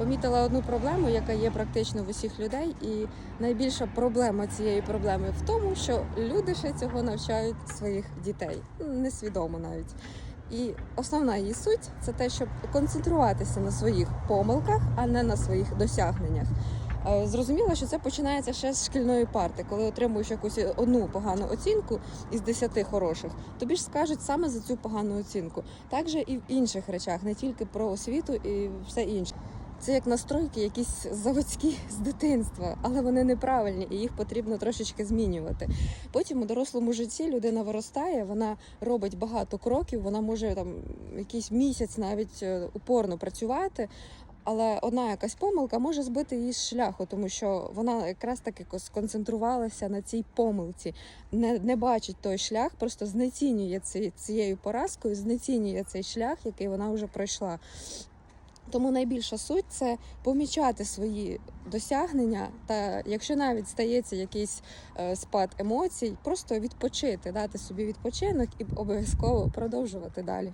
помітила одну проблему, яка є практично в усіх людей, і найбільша проблема цієї проблеми в тому, що люди ще цього навчають своїх дітей, Ну, несвідомо навіть. І основна її суть це те, щоб концентруватися на своїх помилках, а не на своїх досягненнях. Е, Зрозуміло, що це починається ще з шкільної парти, коли отримуєш якусь одну погану оцінку із 10 хороших, тобі ж скажуть саме за цю погану оцінку. Так же і в інших речах, не тільки про освіту і все інше. Це як настройки, якісь заводські з дитинства, але вони неправильні і їх потрібно трошечки змінювати. Потім у дорослому житті людина виростає, вона робить багато кроків, вона може там якийсь місяць навіть е, упорно працювати. Але одна якась помилка може збити її з шляху, тому що вона якраз таки сконцентрувалася на цій помилці, не, не бачить той шлях, просто знецінює ці, цією поразкою, знецінює цей шлях, який вона вже пройшла. Тому найбільша суть це помічати свої досягнення, та якщо навіть стається якийсь е, спад емоцій, просто відпочити, дати собі відпочинок і обов'язково продовжувати далі.